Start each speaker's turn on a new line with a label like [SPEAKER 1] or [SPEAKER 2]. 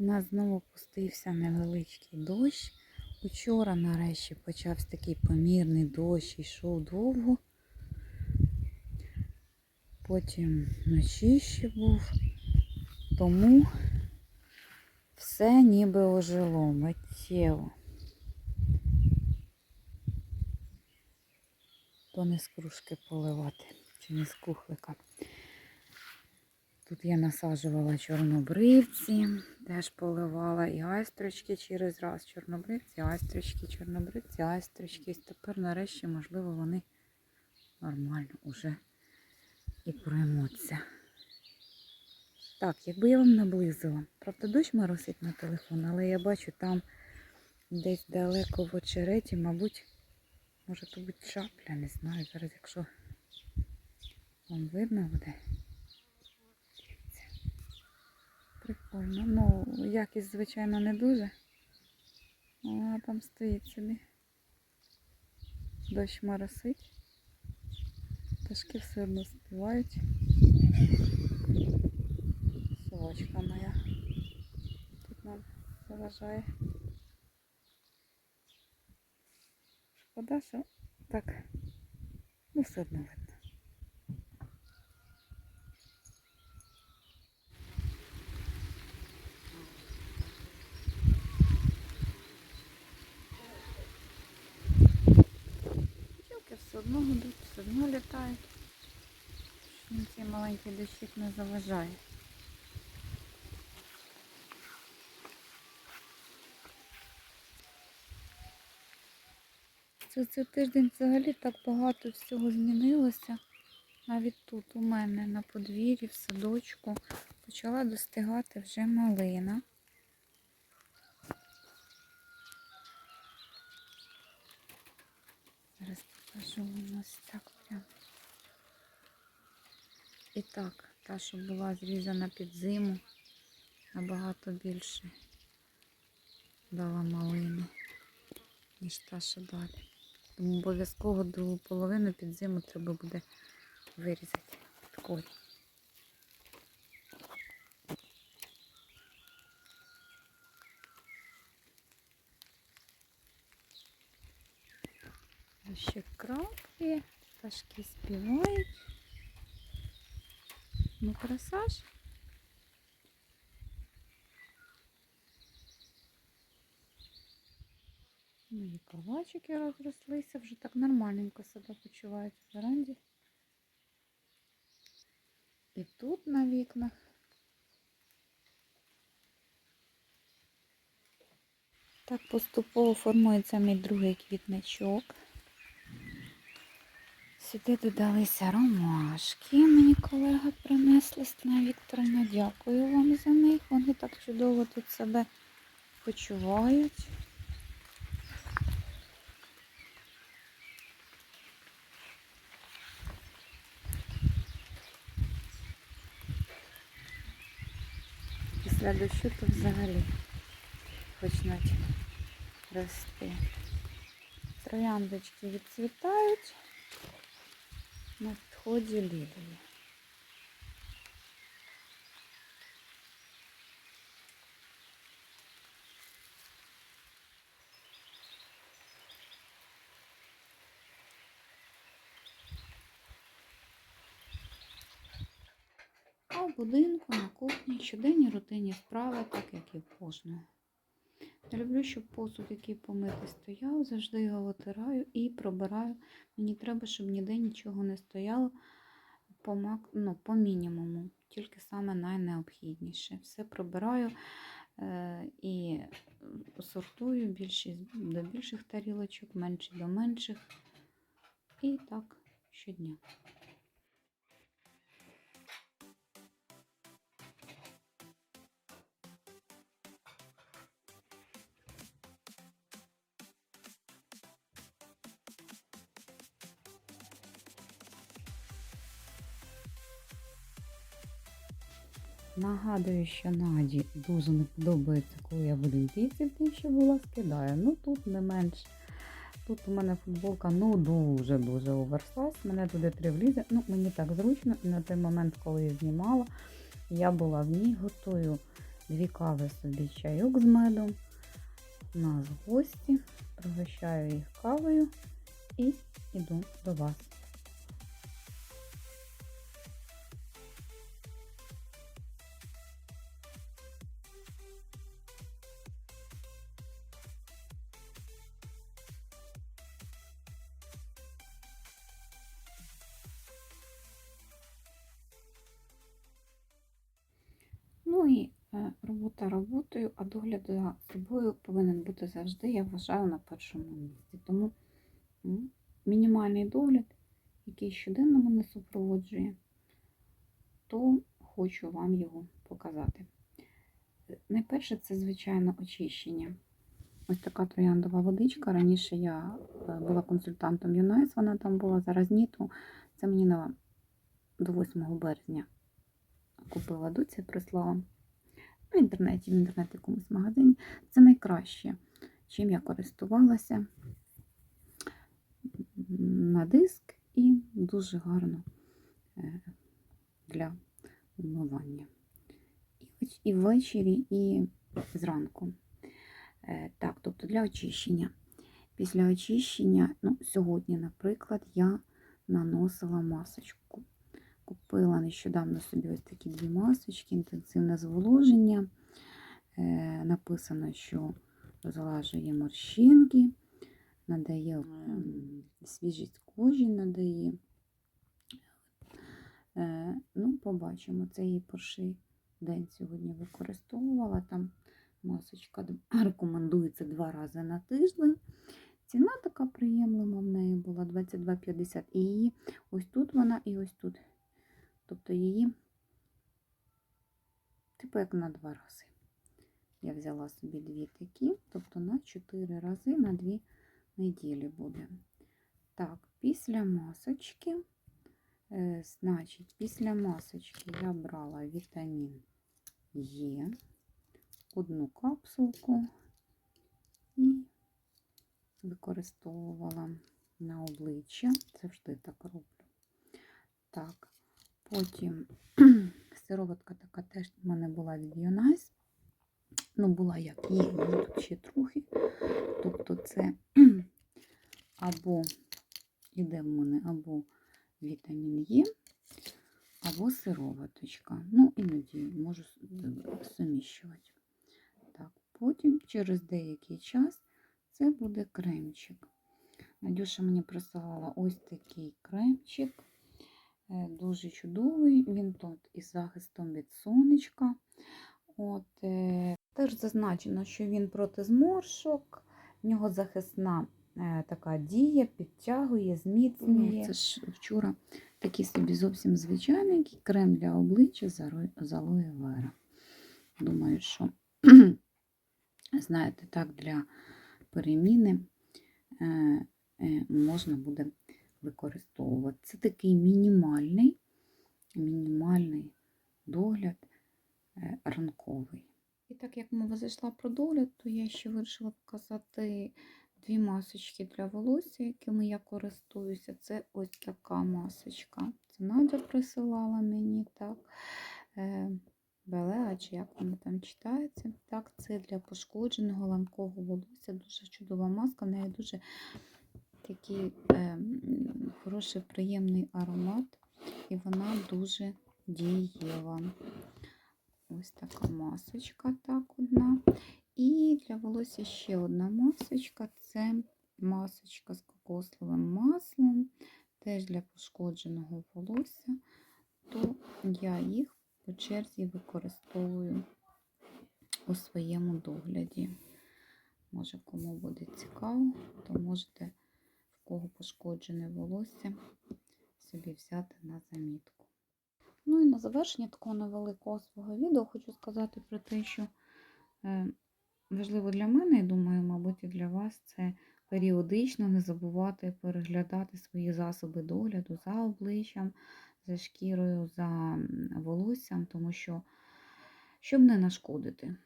[SPEAKER 1] У нас знову пустився невеличкий дощ. Учора нарешті почався такий помірний дощ, йшов довго. Потім вночі ще був. Тому все ніби ожило миттєво. То не з кружки поливати, чи не з кухлика. Тут я насаджувала чорнобривці, теж поливала і айстрочки через раз. Чорнобривці, айстрочки, чорнобривці, айстрочки. Тепер нарешті, можливо, вони нормально уже і проймуться. Так, якби я вам наблизила. Правда, дощ моросить на телефон, але я бачу там десь далеко в очереті, мабуть, може то бути шапля, не знаю. Зараз, якщо вам видно буде. Прикольно. Ну, якість, звичайно, не дуже. Вона там стоїть собі. Дощ моросить. Пташки все одно співають. Совочка моя. Тут нам заважає. Шкода, що так. Ну, все одно видно. Все одно гудуть, все одно літають. Їм цей маленький дощик не заважає. Це, це тиждень взагалі так багато всього змінилося. Навіть тут у мене на подвір'ї, в садочку, почала достигати вже малина. Зараз покажу у нас так прям. І так, та, що була зрізана під зиму, набагато більше дала малини, ніж та, що далі. Тому обов'язково другу половину під зиму треба буде вирізати під корінь. Ще краплі, пташки співають. Ну, краса ж. Мої калачики розрослися, вже так нормальненько себе почувають в веранді. І тут на вікнах. Так поступово формується мій другий квітничок. Сюди додалися ромашки. Мені колега принесли Стена Вікторовна. Дякую вам за них. Вони так чудово тут себе почувають. Після дощу то взагалі почнуть рости. Трояндочки відцвітають. На підході лілії. А в будинку на кухні щоденні рутинні справи, так як і в кожного. Люблю, щоб посуд, який помитий стояв, завжди його витираю і пробираю. Мені треба, щоб ніде нічого не стояло по, мак... ну, по мінімуму, тільки саме найнеобхідніше. Все пробираю е- і сортую більшість до більших тарілочок, менші до менших. І так щодня. Нагадую, що Наді дуже не подобається, коли я олімпійці в тій, що була, скидаю. Ну тут не менш. Тут у мене футболка ну дуже-дуже оверсайз. Мене туди три влізе. Ну, мені так зручно. На той момент, коли я знімала, я була в ній, готую дві кави собі чайок з медом. У нас гості, пригощаю їх кавою і йду до вас. І е, робота роботою, а догляд за собою повинен бути завжди, я вважаю, на першому місці. Тому мінімальний догляд, який щоденно мене супроводжує, то хочу вам його показати. Найперше це, звичайно, очищення. Ось така трояндова водичка. Раніше я е, була консультантом Юнайс, вона там була, зараз ні, це мені на, до 8 березня купила доця, прислала в інтернеті, в інтернеті якомусь магазині. Це найкраще, чим я користувалася на диск і дуже гарно е, для вмивання. І веч- І ввечері, і зранку. Е, Так, тобто для очищення. Після очищення, ну, сьогодні, наприклад, я наносила масочку. Купила нещодавно собі ось такі дві масочки, інтенсивне зволоження. Е, написано, що зглажує морщинки, надає свіжість кожі, надає. Е, ну, побачимо, це її перший день сьогодні використовувала. Там масочка рекомендується два рази на тиждень. Ціна така приємлива в неї була 22,50. І її ось тут вона і ось тут. Тобто її, типу, як на два рази. Я взяла собі дві такі, тобто на 4 рази на 2 неділі буде. Так, після масочки, е, значить, після масочки я брала вітамін Е, одну капсулку і використовувала на обличчя. Завжди так роблю. Так, потім сироватка така теж в мене була від Юнайс. Ну, була як є, є ще трохи. Тобто це або іде в мене або вітамін Е, або сироваточка. Ну, іноді можу суміщувати. Так, потім через деякий час це буде кремчик. Надюша мені присилала ось такий кремчик. Е, Дуже чудовий. Він тут із захистом від сонечка. От, е, теж зазначено, що він проти зморшок, в нього захисна е, така дія, підтягує, зміцнює. Це ж вчора такий собі зовсім звичайний крем для обличчя з алоє вера. Думаю, що, знаєте, так, для переміни можна буде використовувати. Це такий мінімальний, мінімальний догляд е, ранковий. І так як мова зайшла про догляд, то я ще вирішила показати дві масочки для волосся, якими я користуюся. Це ось така масочка. Це Надя присилала мені так. Е, Белеа, чи як воно там читається. Так, це для пошкодженого ламкого волосся. Дуже чудова маска, в неї дуже такий е, хороший, приємний аромат, і вона дуже дієва. Ось така масочка, так, одна. І для волосся ще одна масочка це масочка з кокосовим маслом, теж для пошкодженого волосся, то я їх по черзі використовую у своєму догляді. Може, кому буде цікаво, то можете, кого пошкоджене волосся, собі взяти на замітку. Ну і на завершення такого невеликого свого відео хочу сказати про те, що е, важливо для мене, і думаю, мабуть, і для вас це періодично не забувати переглядати свої засоби догляду за обличчям, за шкірою, за волоссям, тому що щоб не нашкодити.